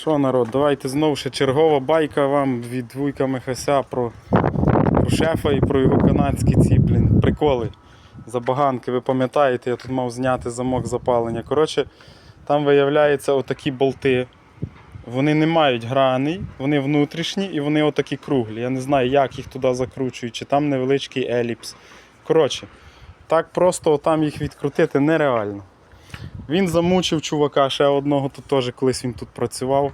Що народ, давайте знову ще чергова байка вам від Вуйка Михася про, про шефа і про його канадські ці, блін, приколи. Забаганки, ви пам'ятаєте, я тут мав зняти замок запалення. Коротше, там виявляються отакі болти. Вони не мають граней, вони внутрішні і вони отакі круглі. Я не знаю, як їх туди закручують, чи там невеличкий еліпс. Коротше, так просто отам їх відкрутити нереально. Він замучив чувака ще одного, тут теж колись він тут працював.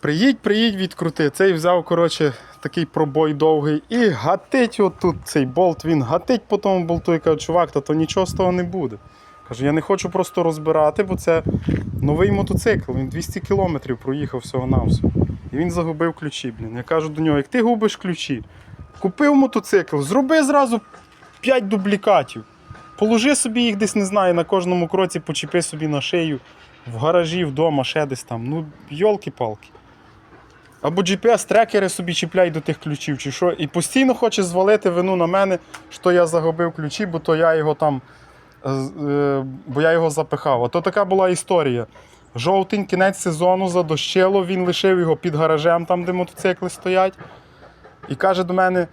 Приїдь, приїдь, відкрути. Цей взяв, коротше, такий пробой довгий і гатить отут цей болт, він гатить по тому болту і каже, чувак, та то нічого з того не буде. Кажу, я не хочу просто розбирати, бо це новий мотоцикл, він 200 кілометрів проїхав всього на всього. І він загубив ключі, блін. Я кажу до нього, як ти губиш ключі, купив мотоцикл, зроби зразу 5 дублікатів. Положи собі їх десь, не знаю, на кожному кроці почепи собі на шию, в гаражі, вдома, ще десь там. Ну, йолки-палки. Або GPS-трекери собі чіпляй до тих ключів, чи що. І постійно хоче звалити вину на мене, що я загубив ключі, бо то я його там. е, е, Бо я його запихав. А то така була історія. Жовтень, кінець сезону задощило, він лишив його під гаражем, там, де мотоцикли стоять. І каже до мене: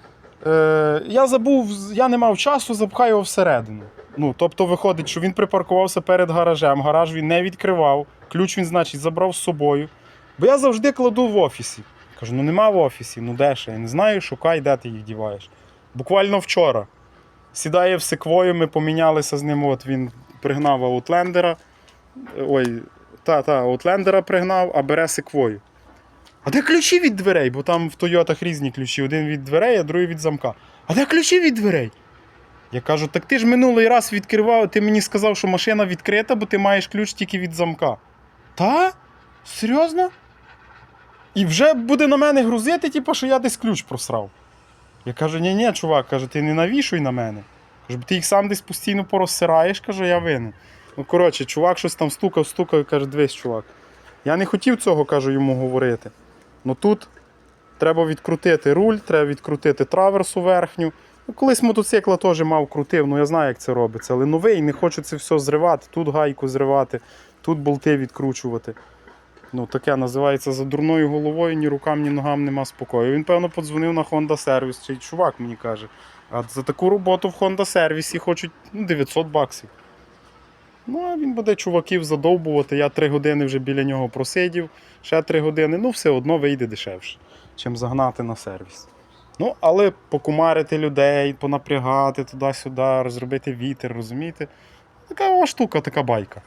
е, я забув, я не мав часу, запхай його всередину. Ну, тобто виходить, що він припаркувався перед гаражем, гараж він не відкривав, ключ він, значить, забрав з собою. Бо я завжди кладу в офісі. Кажу, ну нема в офісі, ну де ще? Я не знаю, шукай, де ти їх діваєш. Буквально вчора. Сідає в секвою, ми помінялися з ним. От він пригнав аутлендера. Ой, та, та, аутлендера пригнав, а бере секвою. А де ключі від дверей? Бо там в Тойотах різні ключі. Один від дверей, а другий від замка. А де ключі від дверей? Я кажу, так ти ж минулий раз відкривав, ти мені сказав, що машина відкрита, бо ти маєш ключ тільки від замка. Та? Серйозно? І вже буде на мене грузити, типу, що я десь ключ просрав. Я кажу, ні, ні, чувак, каже, ти не навішуй на мене. Кажу, бо ти їх сам десь постійно порозсираєш, кажу, я винен. Ну, коротше, чувак щось там стукав, стукав, каже, дивись, чувак. Я не хотів цього, кажу, йому говорити. Ну тут треба відкрутити руль, треба відкрутити траверсу верхню. Ну, колись мотоцикла теж мав крутив, ну я знаю, як це робиться. Але новий, не хочу це все зривати, тут гайку зривати, тут болти відкручувати. Ну, таке називається за дурною головою, ні рукам, ні ногам нема спокою. Він, певно, подзвонив на Honda сервіс, цей чувак мені каже. А за таку роботу в Honda сервісі хочуть ну, 900 баксів. Ну, а він буде чуваків задовбувати. Я три години вже біля нього просидів, ще три години, ну все одно вийде дешевше, чим загнати на сервіс. Ну, але покумарити людей, понапрягати туди-сюди, розробити вітер, розумієте? Така штука, така байка.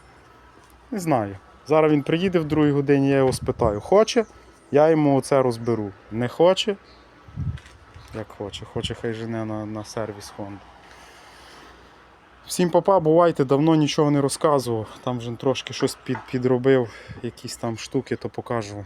Не знаю. Зараз він приїде в другій годині, я його спитаю. Хоче, я йому це розберу. Не хоче. Як хоче, хоче, хай жене на, на сервіс Honda. Всім папа, бувайте, давно нічого не розказував. Там вже трошки щось під, підробив, якісь там штуки, то покажу.